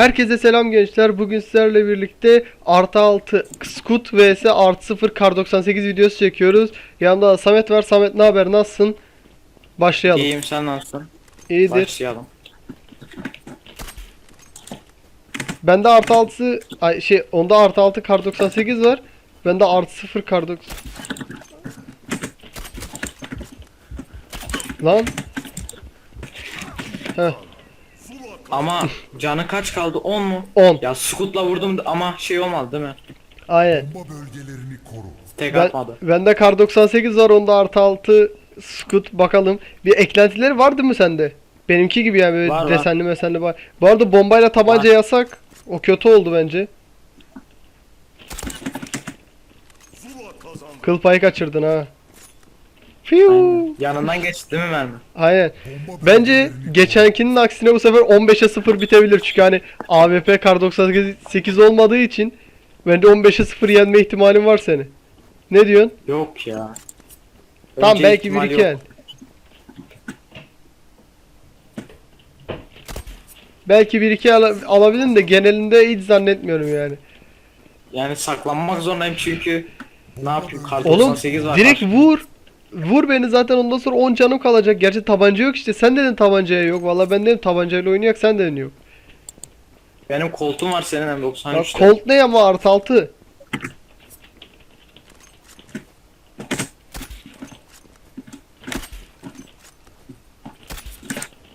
Herkese selam gençler. Bugün sizlerle birlikte artı 6 Scoot vs artı 0 Kar 98 videosu çekiyoruz. Yanımda da Samet var. Samet ne haber? Nasılsın? Başlayalım. İyiyim sen nasılsın? İyidir. Başlayalım. Bende artı 6 ay şey onda artı 6 Kar 98 var. Bende artı 0 Kar 90 Lan. Heh, Ama canı kaç kaldı? 10 mu? 10. Ya Scoot'la vurdum da- ama şey olmadı değil mi? Aynen. Bomba bölgelerini koru. Tek Ben, atmadı. bende kar 98 var onda artı 6 scoot bakalım. Bir eklentileri vardı mı sende? Benimki gibi yani böyle Var, var. desenli mesenli var. Bu arada bombayla tabanca Var. yasak. O kötü oldu bence. Kıl payı kaçırdın ha. Fiu. Yanından geçti değil mi mermi? Bomba Bence geçenkinin aksine bu sefer 15'e 0 bitebilir. Çünkü hani AWP kar 98 olmadığı için bence 15'e 0 yenme ihtimalin var seni. Ne diyorsun? Yok ya. Tamam Öyle belki bir iki yok. el. Belki bir iki al alabilirim de genelinde hiç zannetmiyorum yani. Yani saklanmak zorundayım çünkü ne yapayım kar Oğlum 98 var. direkt vur. Vur beni zaten ondan sonra 10 canım kalacak. Gerçi tabanca yok işte. Sen dedin tabancaya yok. Valla ben dedim tabancayla oynayak sen dedin yok. Benim koltuğum var senin Ya M93'te. Colt ne ama artı 6.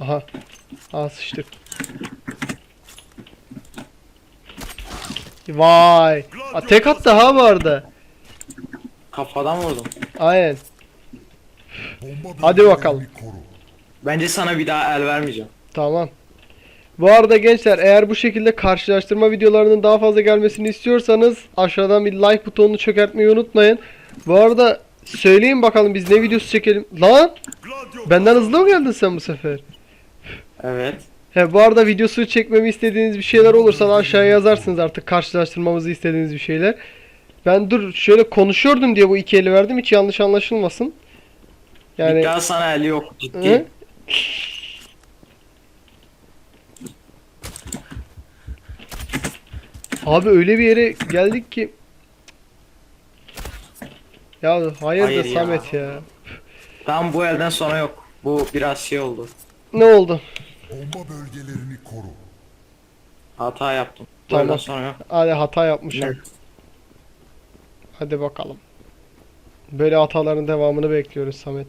Aha. Aa sıçtık. Vay. Aa, tek attı ha bu arada. Kafadan vurdum. Aynen. Hadi bakalım. Bence sana bir daha el vermeyeceğim. Tamam. Bu arada gençler eğer bu şekilde karşılaştırma videolarının daha fazla gelmesini istiyorsanız aşağıdan bir like butonunu çökertmeyi unutmayın. Bu arada söyleyin bakalım biz ne videosu çekelim. Lan! Benden hızlı mı geldin sen bu sefer? Evet. He bu arada videosu çekmemi istediğiniz bir şeyler olursa da aşağıya yazarsınız artık karşılaştırmamızı istediğiniz bir şeyler. Ben dur şöyle konuşuyordum diye bu iki eli verdim hiç yanlış anlaşılmasın. Yani Bir daha sana eli yok Hı? ciddi. Abi öyle bir yere geldik ki Ya hayırdır Hayır ya. Samet ya. Tam bu elden sonra yok. Bu biraz şey oldu. Ne oldu? Bomba bölgelerini koru. Hata yaptım. Tamam. elden sonra yok. Hadi hata yapmışım. Ne? Hadi bakalım. Böyle hataların devamını bekliyoruz Samet.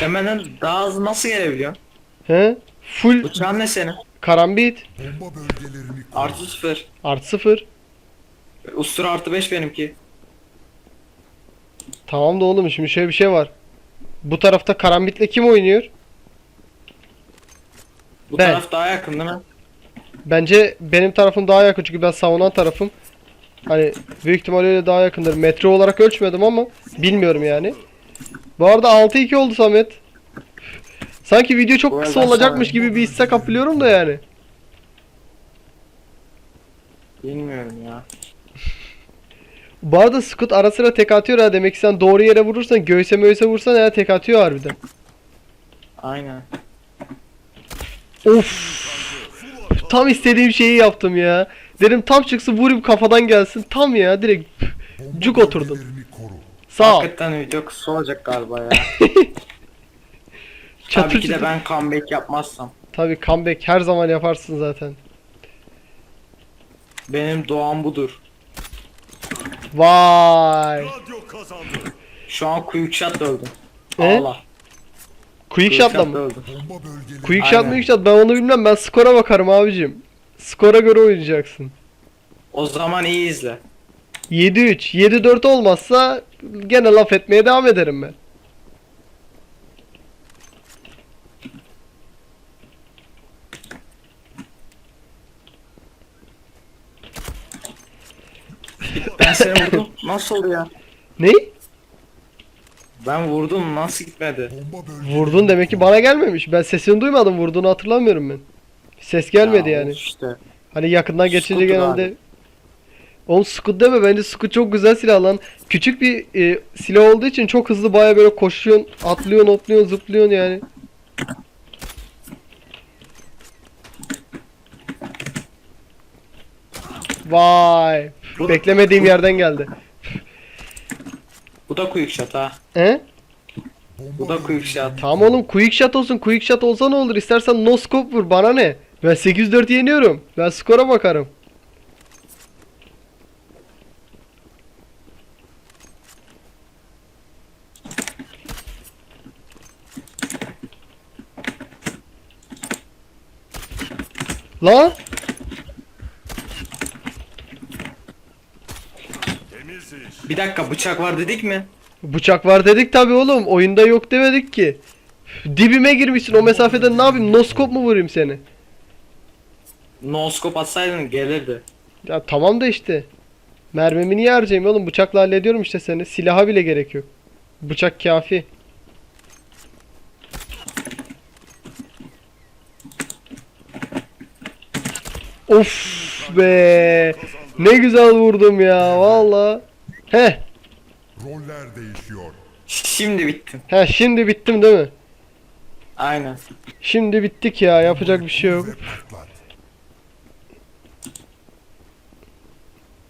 Sen benden daha hızlı nasıl gelebiliyorsun? He? Full Uçağın ne senin? karambit. Bomba bölgelerini koru. Artı sıfır. Artı sıfır. Ustura artı 5 benimki. Tamam da oğlum şimdi şöyle bir şey var. Bu tarafta karambitle kim oynuyor? Bu Ben. taraf daha yakın değil mi? Bence benim tarafım daha yakın çünkü ben savunan tarafım. Hani büyük ihtimalle öyle daha yakındır. Metre olarak ölçmedim ama bilmiyorum yani. Bu arada 6-2 oldu Samet. Sanki video çok Bu kısa olacakmış sonra- gibi bir hisse kapılıyorum da yani. Bilmiyorum ya. Bu arada Scoot ara sıra tek atıyor ha demek ki sen doğru yere vurursan göğse möğse vursan ya tek atıyor harbiden. Aynen. Of. Tam istediğim şeyi yaptım ya. Dedim tam çıksın vurayım kafadan gelsin. Tam ya direkt cuk oturdum. Sağ ol. Hakikaten video kısa olacak galiba ya. Çatır Tabii ki de çatır. ben comeback yapmazsam. Tabii comeback her zaman yaparsın zaten. Benim doğam budur. Vay. Şu an quick shot öldüm. E? Allah. Quick shot'la mı? öldüm. Bomba Quick Aynen. shot mı quick shot ben onu bilmem ben skora bakarım abicim. Skora göre oynayacaksın. O zaman iyi izle. 7-3 7-4 olmazsa gene laf etmeye devam ederim ben. Ben seni vurdum. Nasıl oldu ya? Ne? Ben vurdum nasıl gitmedi? Vurdun demek ki bana gelmemiş. Ben sesini duymadım. Vurduğunu hatırlamıyorum ben. Ses gelmedi Ya yani. işte. Hani yakından geçince Scooter genelde abi. Oğlum Scoot deme bence Scoot çok güzel silah lan. Küçük bir e, silah olduğu için çok hızlı baya böyle koşuyorsun, atlıyorsun, atlıyorsun, zıplıyorsun yani. Vay. Bu, Beklemediğim bu, yerden geldi. Bu da quick shot ha. He? Bu da quick shot. Tamam oğlum quick shot olsun. Quick shot olsa ne olur? İstersen no scope vur. Bana ne? Ben 8-4 yeniyorum. Ben skora bakarım. Lan Bir dakika bıçak var dedik mi? bıçak var dedik tabi oğlum. Oyunda yok demedik ki. Dibime girmişsin o mesafeden ne yapayım? No scope mu vurayım seni? No scope atsaydın gelirdi. Ya tamam da işte. Mermimi niye harcayayım oğlum? Bıçakla hallediyorum işte seni. Silaha bile gerek yok. Bıçak kafi. Of be. Ne güzel vurdum ya valla. Heh. Roller değişiyor. Şimdi bittin. Heh şimdi bittim değil mi? Aynen. Şimdi bittik ya yapacak bir şey yok.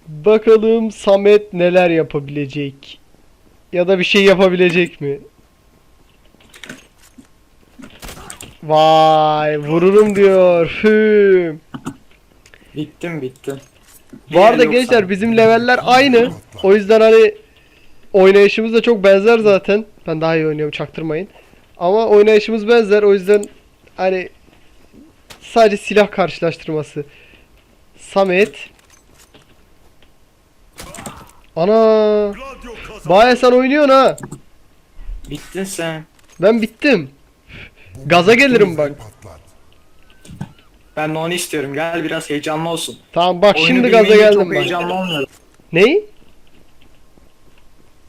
Bakalım Samet neler yapabilecek. Ya da bir şey yapabilecek mi? Vay vururum diyor. Hüm. Bittim bittim. Bu arada gençler bizim leveller aynı. O yüzden hani oynayışımız da çok benzer zaten. Ben daha iyi oynuyorum çaktırmayın. Ama oynayışımız benzer o yüzden hani sadece silah karşılaştırması. Samet. Ana. Baya sen oynuyorsun ha. Bittin sen. Ben bittim. Gaza gelirim bak. Ben de onu istiyorum. Gel biraz heyecanlı olsun. Tamam bak Oyunu şimdi gaza bilmeyince geldim çok bak. heyecanlı olmuyor. Ney?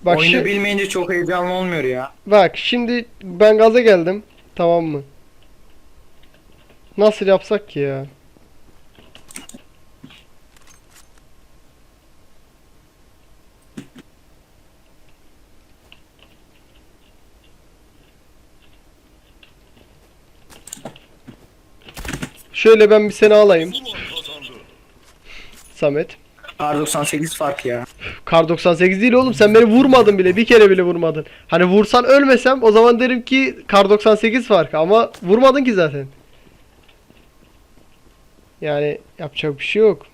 Bak Oyunu şi- bilmeyince çok heyecanlı olmuyor ya. Bak şimdi ben gaza geldim. Tamam mı? Nasıl yapsak ki ya? Şöyle ben bir seni alayım. Samet. R98 fark ya. Kar 98 değil oğlum sen beni vurmadın bile bir kere bile vurmadın. Hani vursan ölmesem o zaman derim ki Kar 98 farkı ama vurmadın ki zaten. Yani yapacak bir şey yok.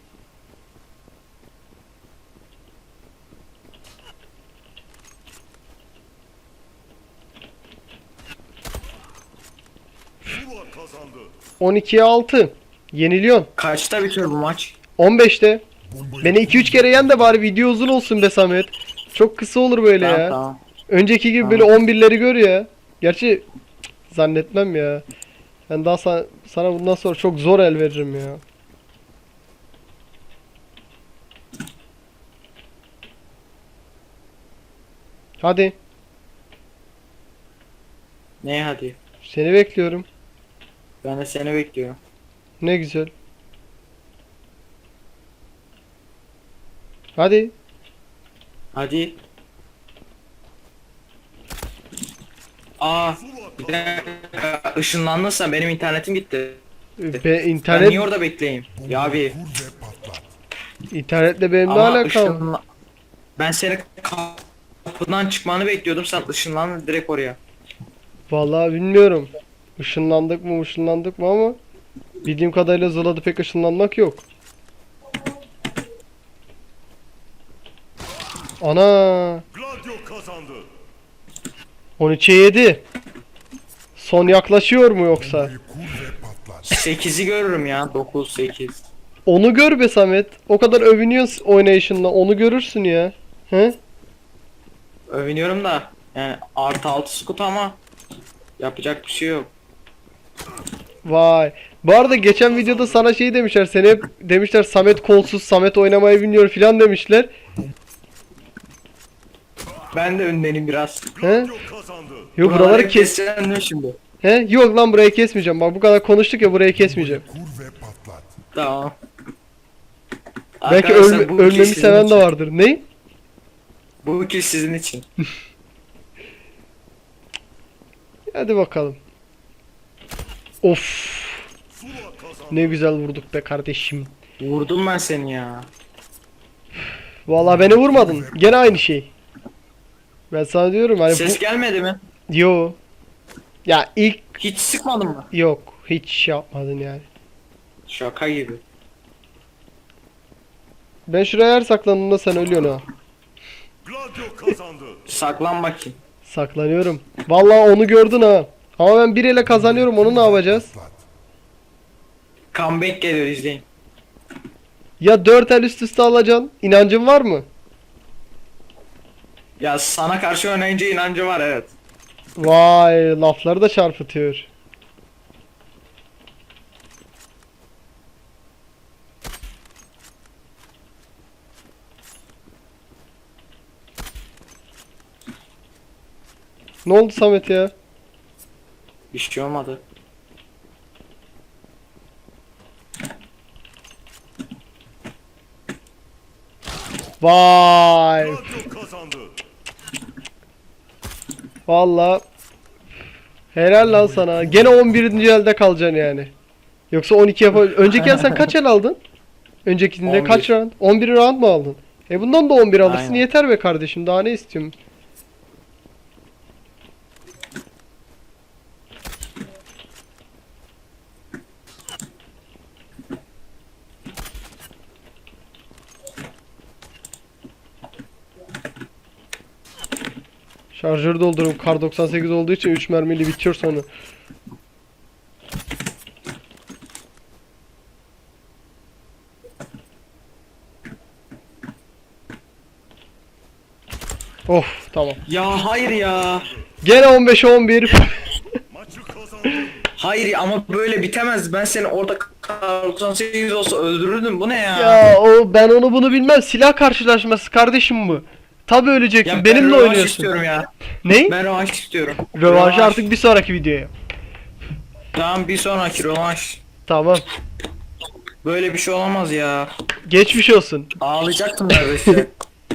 12'ye 6. Yeniliyorsun. Kaçta bitiyor bu maç? 15'te. Bombayı Beni 2-3 kere yen de bari video uzun olsun be Samet. Çok kısa olur böyle Tamam, ya. tamam. Önceki gibi böyle 11'leri gör ya. Gerçi cık, zannetmem ya. Ben daha sana, sana bundan sonra çok zor el veririm ya. Hadi. Ne hadi. Seni bekliyorum. Ben de seni bekliyorum. Ne güzel. Hadi. Hadi. Aa, bir dakika. Işınlandın sen. Benim internetim gitti. Be, Ben internet niye orada bekleyeyim? Ya abi. internetle benim ne Ama alakam? ışınla... Ben seni kapıdan çıkmanı bekliyordum. Sen ışınlandın direkt oraya. Vallahi bilmiyorum. Işınlandık mı ışınlandık mı ama bildiğim kadarıyla Zola'da pek ışınlanmak yok. Ana Gladio kazandı. 13'e 7. Son yaklaşıyor mu yoksa? Bombayı kur ve patlat. 8'i görürüm ya. 9, 8. Onu gör be Samet. O kadar övünüyorsun oynayışınla. Onu görürsün ya. He? Övünüyorum da. Yani artı 6 skut ama yapacak bir şey yok. Vay. Bu arada geçen videoda sana şey demişler. Seni hep demişler Samet kolsuz, Samet oynamayı bilmiyor filan demişler. Ben de öndenim biraz. He? Yok buraları kes. keseceğim şimdi? He? Yok lan burayı kesmeyeceğim. Bak bu kadar konuştuk ya burayı kesmeyeceğim. Kur ve patlat. Tamam. Belki Arkadaşlar, ölme, bu ölmemi sizin seven de için. vardır. Ne? Bu iki sizin için. Hadi bakalım. Of. Ne güzel vurduk be kardeşim. Vurdum ben seni ya. Vallahi beni vurmadın. Gene aynı şey. Ben sana diyorum hani Ses gelmedi mi? bu... Yo. Ya ilk Hiç sıkmadın mı? yok. Hiç şey yapmadın yani. Şaka gibi. Ben şuraya her saklandığımda sen ölüyorsun ha. Saklan bakayım. Saklanıyorum. Vallahi onu gördün ha. Ama ben bir ele kazanıyorum onu ne yapacağız? Comeback geliyor izleyin. Ya 4 el üst üste alacaksın. İnancın var mı? Ya sana karşı oynayınca inancı var evet. Vay lafları da çarpıtıyor. Ne oldu Samet ya? Bir şey olmadı. Vay. Gladio kazandı. Valla. Helal lan sana. Gene 11. elde kalacaksın yani. Yoksa 12 yap. Önceki el sen kaç el aldın? Öncekinde 11. kaç round? 11 round mu aldın? E bundan da 11 alırsın Aynen. yeter be kardeşim. Daha ne istiyorum? Şarjörü dolduruyorum. Kar 98 olduğu için 3 mermili bitiyor sonra. Of tamam. Ya hayır ya. Gene 15'e 11. Maçı kazandı. Hayır ama böyle bitemez. Ben seni orada 98 olsa öldürürdüm. Bu ne ya? ya o ben onu bunu bilmem. Silah karşılaşması kardeşim bu. Tabi öleceksin. Ya ben Benimle rövanş oynuyorsun. istiyorum ya. Ne? Ben rövanş istiyorum. Rövanşı artık bir sonraki videoya. Tamam bir sonraki rövanş. Tamam. Böyle bir şey olamaz ya. Geçmiş olsun. Ağlayacaktım neredeyse.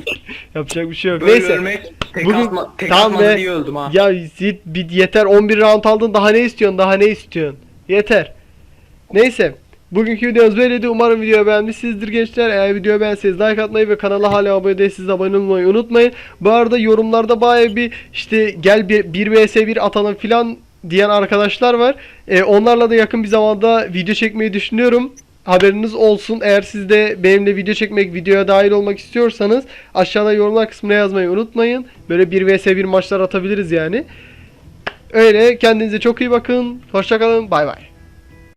Yapacak bir şey yok. Böyle Neyse. ölmek tek, Bugün- atma, tek Tamam atmadı be. diye öldüm ha. Ya Zid bir yeter 11 round aldın daha ne istiyorsun daha ne istiyorsun yeter Neyse Bugünkü videomuz böyleydi umarım videoyu beğenmişsinizdir gençler eğer videoyu beğenseniz like atmayı ve kanala hala abone değilseniz abone olmayı unutmayın Bu arada yorumlarda baya bir işte gel bir, 1 vs 1 atalım filan diyen arkadaşlar var Ee, Onlarla da yakın bir zamanda video çekmeyi düşünüyorum Haberiniz olsun eğer siz de benimle video çekmek, videoya dahil olmak istiyorsanız aşağıda yorumlar kısmına yazmayı unutmayın. Böyle 1 vs 1 maçlar atabiliriz yani. Öyle kendinize çok iyi bakın. Hoşçakalın. Bay bay.